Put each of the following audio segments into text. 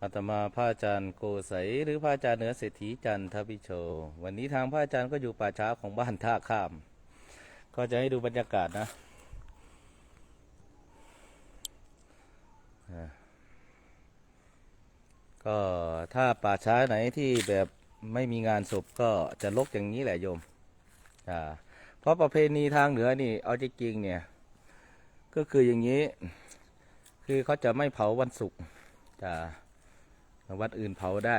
อาตมาพระอาจารย์โกใสยหรือพระอาจารย์เหนือเศรษฐีจันทวิโช วันนี้ทางพระอาจารย์ก็อยู่ป่าช้าของบ้านท่าข้าม ก็จะให้ดูบรรยากาศนะก็ถ้าป่าช้าไหนที่แบบไม่มีงานศพก็จะลกอย่างนี้แหละโยมอ่าเพราะประเพณีทางเหนือนี่เอาจริงๆเนี่ย ก็คืออย่างนี้ คือเขาจะไม่เผาวันศุกร์จ้า วัดอื่นเผาได้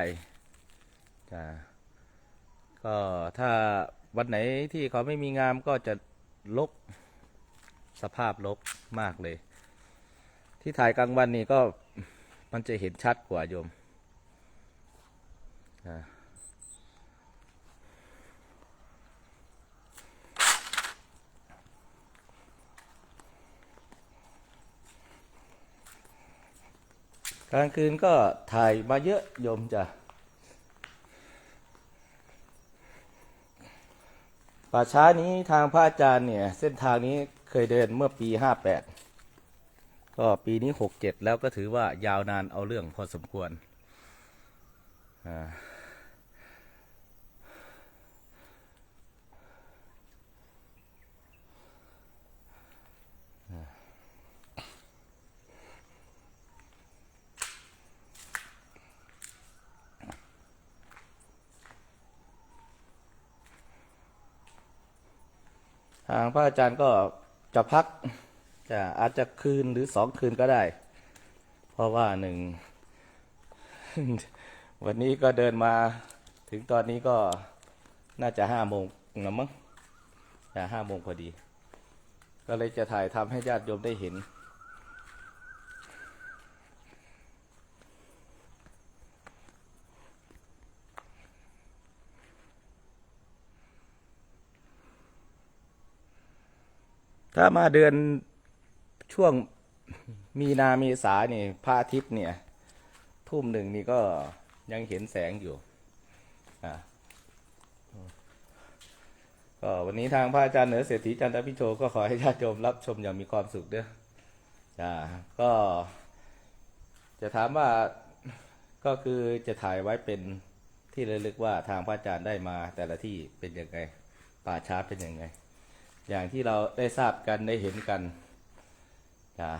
จ้าก็ถ้าวัดไหนที่เขาไม่มีงามก็จะลกสภาพลกมากเลย ที่ถ่ายกลางวันนี่ก็มันจะเห็นชัดกว่าโยมอ่า กลางคืนก็ถ่ายมาเยอะโยมจ้ะป่าช้านี้ทางพระอาจารย์เนี่ย เส้นทางนี้เคยเดินเมื่อปีห้าแปดก็ปีนี้หกเจ็ดแล้วก็ถือว่ายาวนานเอาเรื่องพอสมควรอ่า ทางพระอาจารย์ก็จะพักจะอาจจะคืนหรือสองคืนก็ได้ เพราะว่าหนึ่ง วันนี้ก็เดินมาถึงตอนนี้ก็น่าจะห้าโมงนะมั้งห้าโมงพอดี ก็เลยจะถ่ายทำให้ญาติโยมได้เห็น ถ้ามาเดือนช่วงมีนาเมษาเนี่ยพระอาทิตย์เนี่ย ทุ่มหนึ่งนี่ก็ยังเห็นแสงอยู่อ่าก็วันนี้ทางพระอาจารย์เหนือเศรษฐีจันทพิโชก็ขอให้ญาติโยมรับชมอย่างมีความสุขเด้ออ่าก็จะถามว่าก็คือจะถ่ายไว้เป็นที่ระลึกว่าทางพระอาจารย์ได้มาแต่ละที่เป็นยังไงป่าช้าเป็นยังไง อย่างที่เราได้ทราบกันได้เห็นกันนะ